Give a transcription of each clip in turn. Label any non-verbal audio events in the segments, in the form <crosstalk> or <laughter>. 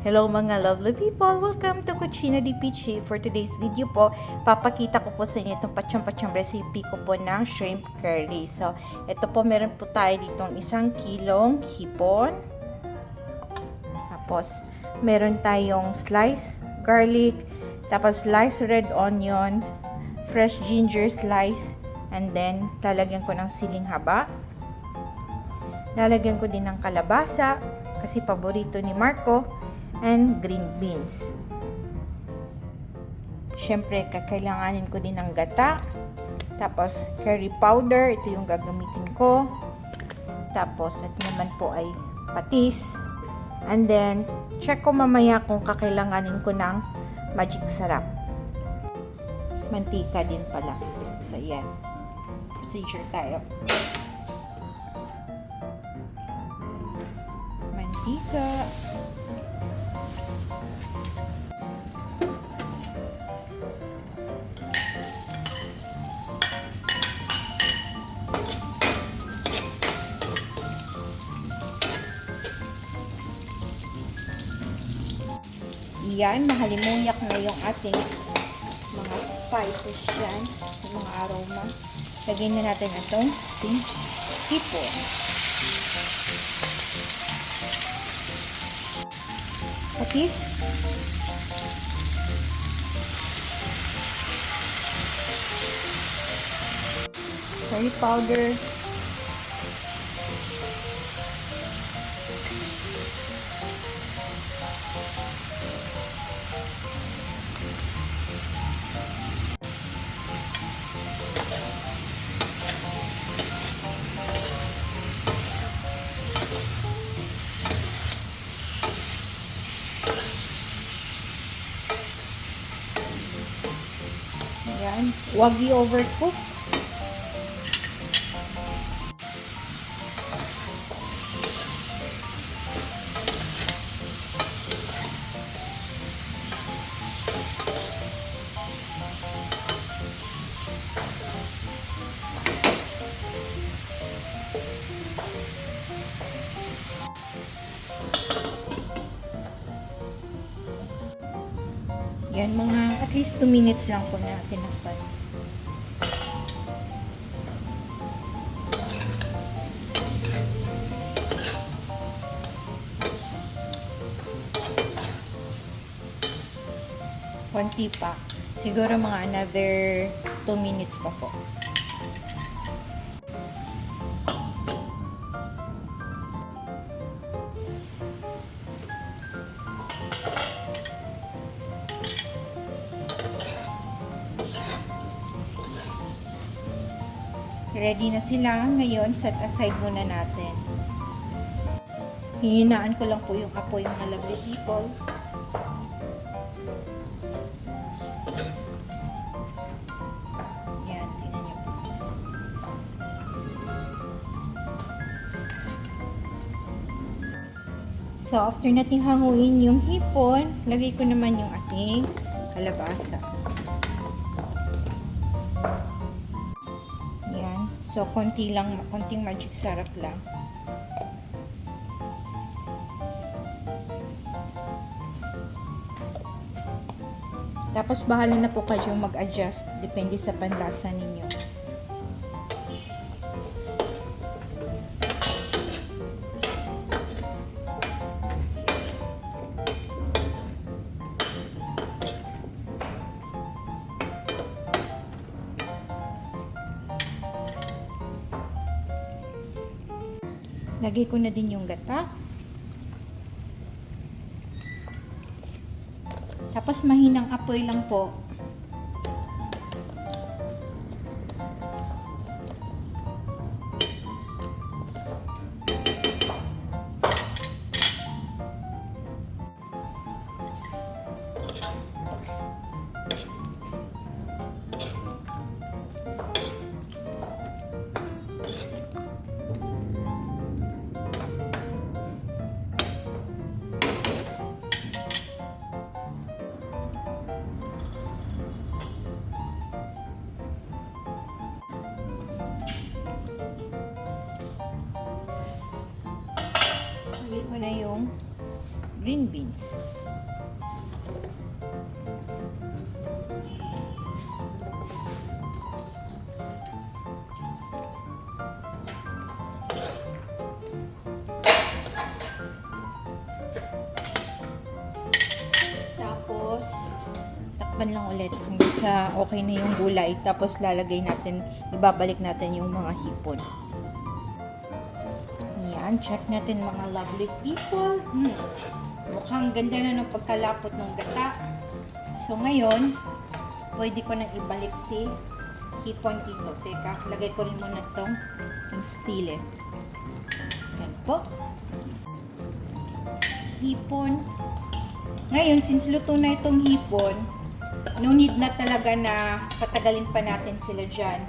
Hello mga lovely people! Welcome to Cucina di Pichi. For today's video po, papakita ko po sa inyo itong patyang-patyang recipe ko po ng shrimp curry. So, ito po meron po tayo ditong isang kilong hipon. Tapos, meron tayong slice garlic, tapos slice red onion, fresh ginger slice, and then lalagyan ko ng siling haba. Lalagyan ko din ng kalabasa, kasi paborito ni Marco, and green beans. Siyempre, kakailanganin ko din ng gata. Tapos, curry powder. Ito yung gagamitin ko. Tapos, at naman po ay patis. And then, check ko mamaya kung kakailanganin ko ng magic sarap. Mantika din pala. So, yan. Procedure tayo. Mantika. Yan, mahalimunyak na yung ating mga spices dyan, yung mga aroma. Lagyan na natin itong ating hipon. Patis. Curry powder. Huwag i-overcook. Yan, mga at least 2 minutes lang po natin nakpan. Konti pa. Siguro mga another 2 minutes pa po. Ready na sila. Ngayon, set aside muna natin. Hininaan ko lang po yung apoy mga lovely people. Yan, tingnan niyo po. So, after nating hanguin yung hipon, lagay ko naman yung ating kalabasa. So, konti lang, konting magic sarap lang. Tapos, bahala na po kayo mag-adjust. Depende sa panlasa ninyo. Lagay ko na din yung gata. Tapos mahinang apoy lang po. Green beans. Tapos, takpan lang ulit hanggang sa okay na yung gulay. Tapos lalagay natin, ibabalik natin yung mga hipon. Yan, check natin mga lovely people. Hmm. Mukhang ganda na ng pagkalapot ng gata. So ngayon, pwede ko nang ibalik si hipon dito. Teka, lagay ko rin muna tong yung sili. Yan po. Hipon. Ngayon, since luto na itong hipon, no need na talaga na patagalin pa natin sila dyan.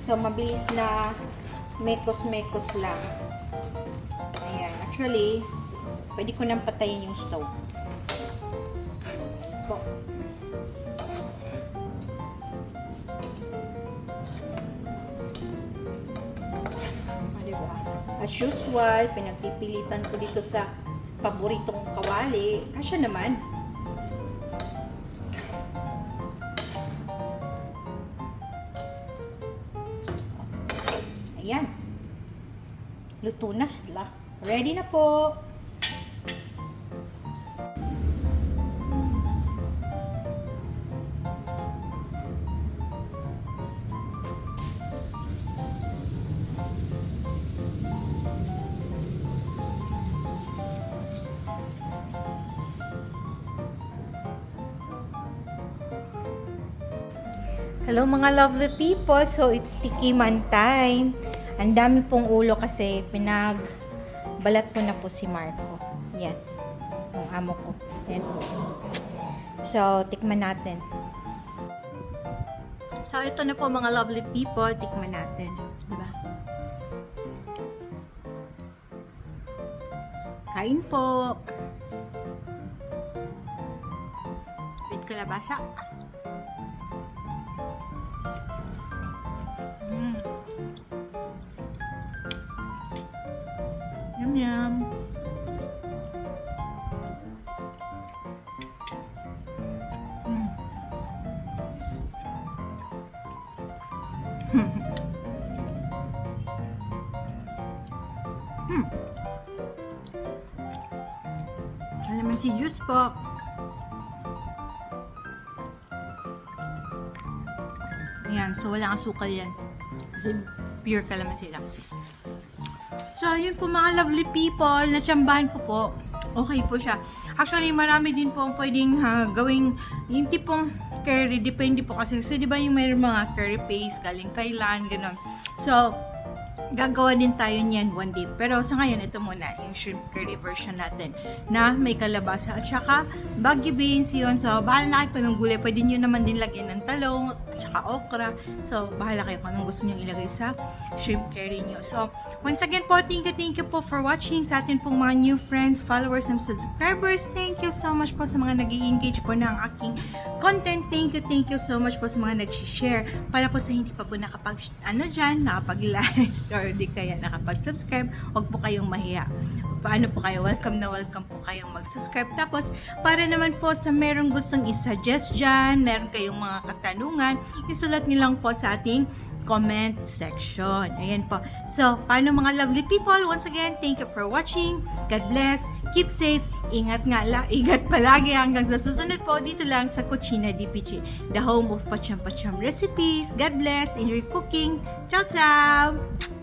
So, mabilis na mekos-mekos lang. Ayan. Actually, pwede ko nang patayin yung stove. Po. Ah, diba? As usual, pinagpipilitan ko dito sa paboritong kawali. Kasya naman. Ayan. Luto na sila. Ready na po. Hello mga lovely people. So it's tikiman time. Ang dami pong ulo kasi pinagbalat ko na po si Marco. Yan. Yung amo ko. Yan. So, tikman natin. So, ito na po mga lovely people. Tikman natin. Diba? Kain po. With kalabasa. Mm. Yum. Mm. Hmm. Calamansi juice po. Ayan, so walang asukal yan. Kasi pure calamansi lang. So, yun po mga lovely people, natsambahan ko po. Okay po siya. Actually, marami din po pwedeng ha, gawing yung tipong curry. Depende po kasi. Kasi di ba yung mayroong mga curry paste galing Thailand, gano'n. So, gagawa din tayo niyan one day. Pero sa ngayon, ito muna, yung shrimp curry version natin na may kalabasa at saka baggy beans yun. So, bahala na kayo anong gulay. Pwede nyo naman din lagyan ng talong at saka okra. So, bahala kayo kung anong gusto nyo ilagay sa shrimp curry nyo. So, once again po, thank you, thank you po for watching sa atin pong mga new friends, followers, and subscribers. Thank you so much po sa mga nag engage po ng aking content. Thank you, thank you so much po sa mga nag-share para po sa hindi pa po nakapag, ano dyan, nakapag-like <laughs> or di kaya nakapag-subscribe, huwag po kayong mahiya. Paano po kayo? Welcome na welcome po kayong mag-subscribe. Tapos, para naman po sa merong gustong i-suggest dyan, meron kayong mga katanungan, isulat nyo lang po sa ating comment section. Ayan po. So, paano mga lovely people? Once again, thank you for watching. God bless. Keep safe. Ingat nga la, ingat palagi hanggang sa susunod po dito lang sa Cucina DPG, the home of Pacham Pacham recipes. God bless. Enjoy cooking. Ciao, ciao!